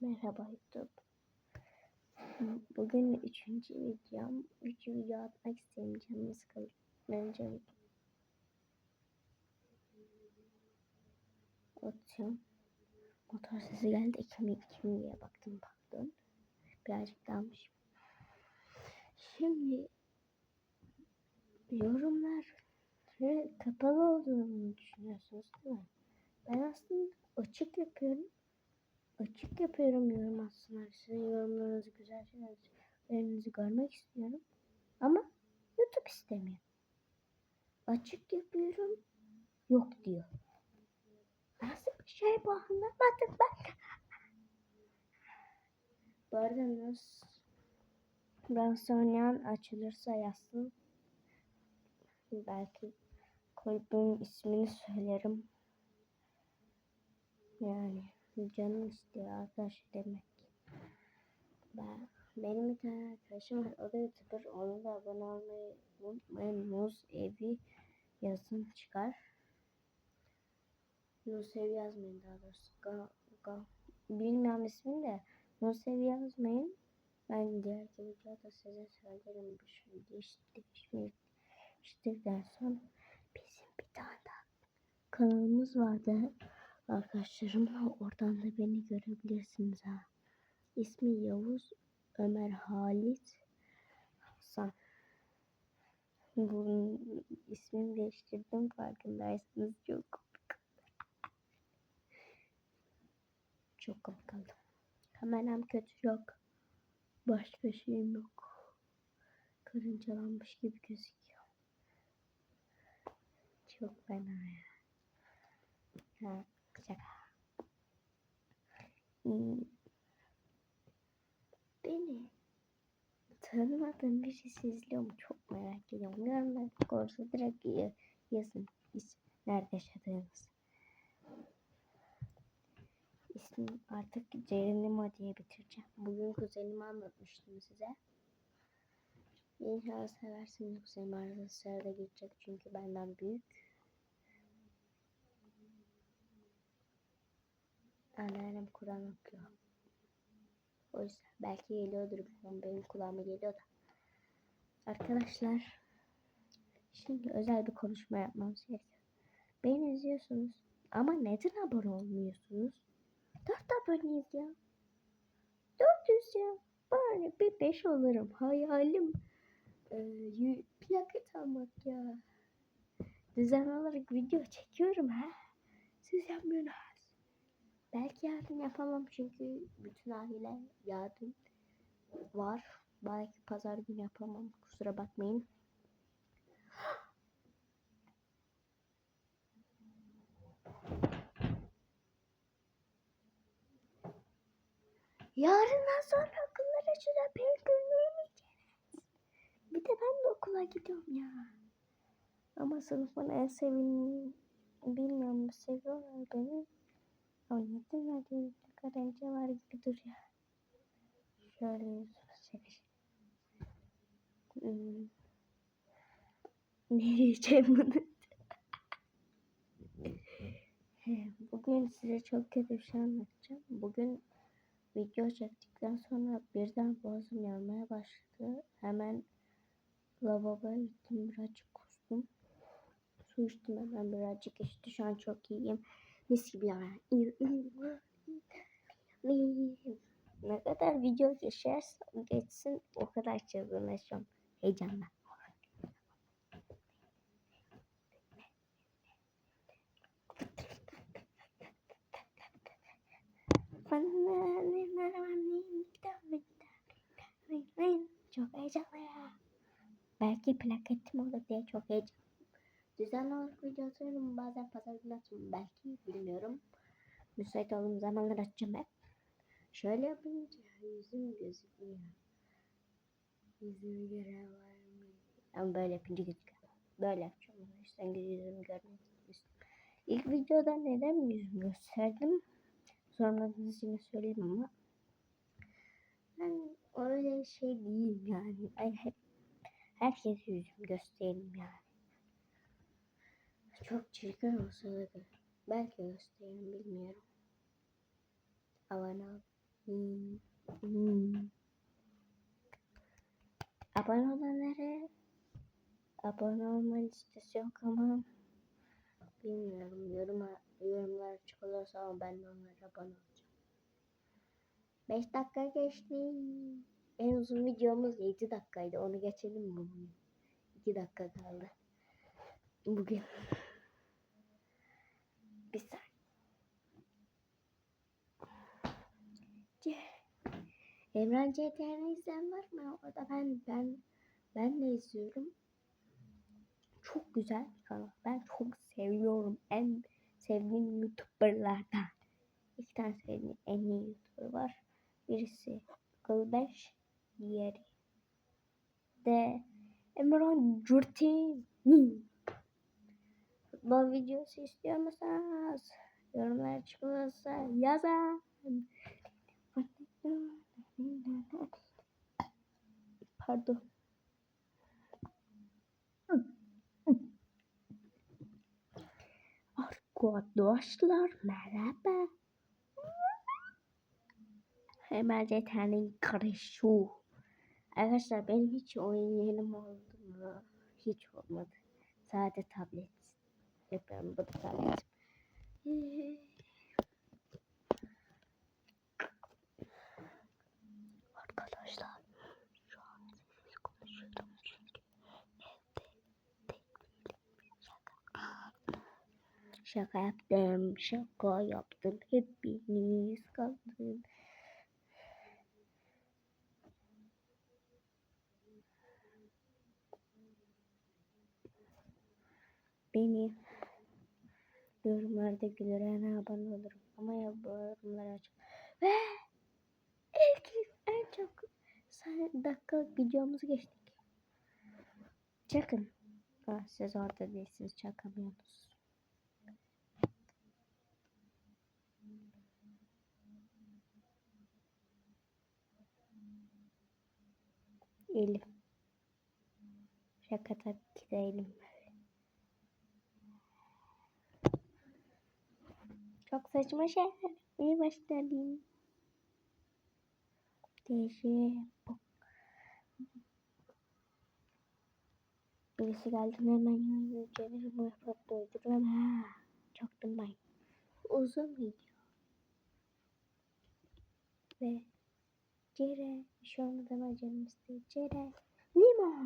Merhaba YouTube. Bugün üçüncü videom. Üç video atmak istedim. Canımı sıkıldı. Önce video. Atıyorum. Motor sesi geldi. Kim, kim diye baktım baktım. Birazcık dalmışım. Şimdi yorumlar kapalı olduğunu düşünüyorsunuz değil mi? Ben aslında açık yapıyorum açık yapıyorum yorum aslında. Sizin yorumlarınızı, güzel şeylerinizi görmek istiyorum. Ama YouTube istemiyor. Açık yapıyorum, yok diyor. Nasıl bir şey bu anlamadım ben. Bu arada nasıl dans oynayan açılırsa yazsın. Belki kulübün ismini söylerim. Yani canım istiyor arkadaş demek. Ben, benim bir tane arkadaşım var. O da YouTuber. Onu da abone olmayı unutmayın. Muz evi yazın çıkar. Muz evi yazmayın daha doğrusu. Ga, ga, bilmiyorum ismini de. Muz evi yazmayın. Ben diğer videoda size söylerim. Şimdi işte, şimdi içtikten sonra bizim bir tane daha kanalımız vardı arkadaşlarımla oradan da beni görebilirsiniz ha. İsmi Yavuz Ömer Halit Hasan. Bunun ismini değiştirdim farkındaysanız çok komik. Çok komik kaldım. Kameram kötü yok. Başka şeyim yok. Karıncalanmış gibi gözüküyor. Çok fena ya. Ha. Şaka. Hmm. Beni tanımadığım birisi izliyor mu çok merak ediyorum. Görmek olursa direkt yazın nerede yaşadığınız. İsmim artık Cerenimo diye bitireceğim. Bugün kuzenimi anlatmıştım size. İnşallah seversiniz kuzenim arada sırada geçecek çünkü benden büyük. Anneannem Kur'an okuyor. O yüzden belki geliyordur bilmiyorum. Benim kulağıma geliyor da. Arkadaşlar şimdi özel bir konuşma yapmamız gerekiyor. Beni izliyorsunuz ama neden abone olmuyorsunuz? Dört aboneyiz ya. 400 ya. Bari bir beş olurum. Hayalim e, plaket almak ya. Düzenli olarak video çekiyorum ha. Siz yapmıyorsunuz. Belki yarın yapamam çünkü bütün aile yarın var. Belki pazar günü yapamam. Kusura bakmayın. Yarından sonra okullar açılıyor. Pek görmeyeceğiz. Bir de ben de okula gidiyorum ya. Ama sınıfın en sevdiğim bilmiyorum seviyorlar beni. O neden nerede karınca var gibi duruyor. Şöyle yüzümü çekeceğim. Hmm. Ne diyeceğim bunu? Bugün size çok kötü bir şey anlatacağım. Bugün video çektikten sonra birden boğazım yanmaya başladı. Hemen lavaboya gittim birazcık kustum. Su içtim hemen birazcık içti. Şu an çok iyiyim. Mis gibi ya. Ne kadar video geçerse geçsin o kadar çılgınlaşıyorum heyecanla. Çok heyecanlı ya. Belki plaketim olur diye çok heyecanlı. Düzenli olarak video atıyorum. Bazen pazar günü atıyorum. Belki bilmiyorum. Müsait olduğum zamanlar açacağım hep. Şöyle yapınca yüzüm gözüküyor. Yüzümü gören var mı? Ama böyle yapınca gözüküyor. Böyle yapacağım. Yüzden yüzümü görmek istiyorum. İlk videoda neden yüzümü gösterdim? Sonra yine söyleyeyim ama. Ben öyle şey değil yani. Ben hep herkes yüzümü göstereyim yani. Çok çirkin olsa da belki gösteririm bilmiyorum. Abone ol. Hmm. Hmm. Abone olanlara abone olma listesi yok ama bilmiyorum yoruma yorumlar açık olursa ama ben de onlara abone olacağım. 5 dakika geçti. En uzun videomuz 7 dakikaydı. Onu geçelim mi bugün? 2 dakika kaldı. Bugün. Emran CTR'ni izleyen var mı? Orada ben ben ben de izliyorum. Çok güzel kanal. Ben çok seviyorum. En sevdiğim YouTuber'lardan. İki tane sevdiğim en iyi YouTuber var. Birisi Gılbeş, diğeri de Emran Curtini. Futbol videosu istiyor musunuz? Yorumlar çıkıyorsa yazın. Pardon. Arkadaşlar merhaba. Hemen yeteneğin karışı. Arkadaşlar benim hiç oyun yerim oldu mu? Hiç olmadı. Sadece tablet. Yapıyorum bu tablet. Arkadaşlar şu an sessiz konuşuyorum çünkü evde tek değilim. Şaka. Şaka yaptım, şaka yaptım. Hepiniz kaldın. Beni yorumlarda gülerene abone olurum. Ama ya bu yorumları aç. Ve ilk en çok sa- dakikalık videomuzu geçtik. Çakın. Ah, siz orada değilsiniz çakamıyorsunuz. Elim. Şaka tabii ki. Çok saçma şeyler. İyi başladım. Değişik. Birisi geldi hemen çevirip yapıp doyduruyorum. Ha, çaktırmayın. Uzun video. Ve Cere, şu anda da canım istiyor. Cere, limon.